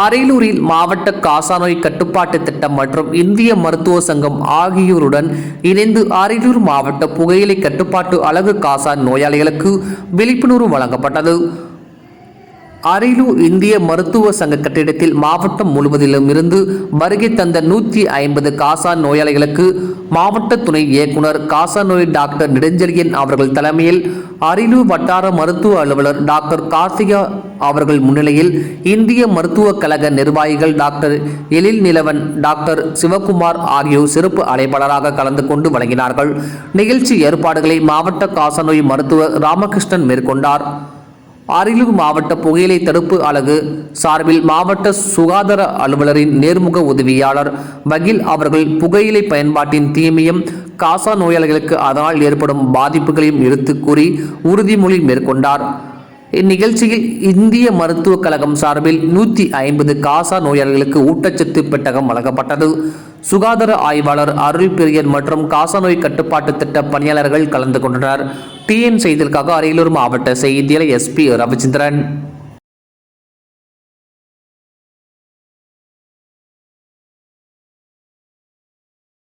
அரியலூரில் மாவட்ட காசநோய் கட்டுப்பாட்டு திட்டம் மற்றும் இந்திய மருத்துவ சங்கம் ஆகியோருடன் இணைந்து அரியலூர் மாவட்ட புகையிலை கட்டுப்பாட்டு அழகு காசா நோயாளிகளுக்கு விழிப்புணர்வு வழங்கப்பட்டது. அரியலூர் இந்திய மருத்துவ சங்க கட்டிடத்தில் மாவட்டம் முழுவதிலும் இருந்து வருகை தந்த நூற்றி ஐம்பது காசா நோயாளிகளுக்கு மாவட்ட துணை இயக்குனர் காசா நோய் டாக்டர் நெடுஞ்செழியன் அவர்கள் தலைமையில் அரியலூர் வட்டார மருத்துவ அலுவலர் டாக்டர் கார்த்திகா அவர்கள் முன்னிலையில் இந்திய மருத்துவக் கழக நிர்வாகிகள் டாக்டர் எழில் நிலவன் டாக்டர் சிவகுமார் ஆகியோர் சிறப்பு அழைப்பாளராக கலந்து கொண்டு வழங்கினார்கள். நிகழ்ச்சி ஏற்பாடுகளை மாவட்ட காசநோய் மருத்துவர் ராமகிருஷ்ணன் மேற்கொண்டார். அரியலூர் மாவட்ட புகையிலை தடுப்பு அலகு சார்பில் மாவட்ட சுகாதார அலுவலரின் நேர்முக உதவியாளர் வகில் அவர்கள் புகையிலை பயன்பாட்டின் தீமையும் காசா நோயாளிகளுக்கு அதனால் ஏற்படும் பாதிப்புகளையும் எடுத்து கூறி உறுதிமொழி மேற்கொண்டார். இந்நிகழ்ச்சியில் இந்திய மருத்துவக் கழகம் சார்பில் நூற்றி ஐம்பது காசா நோயாளிகளுக்கு ஊட்டச்சத்து பெட்டகம் வழங்கப்பட்டது. சுகாதார ஆய்வாளர் அருள் பிரியன் மற்றும் காசநோய் கட்டுப்பாட்டு திட்ட பணியாளர்கள் கலந்து கொண்டனர். டிஎன் செய்திகளுக்காக அரியலூர் மாவட்ட செய்தியாளர் எஸ்பி ரவிச்சந்திரன்.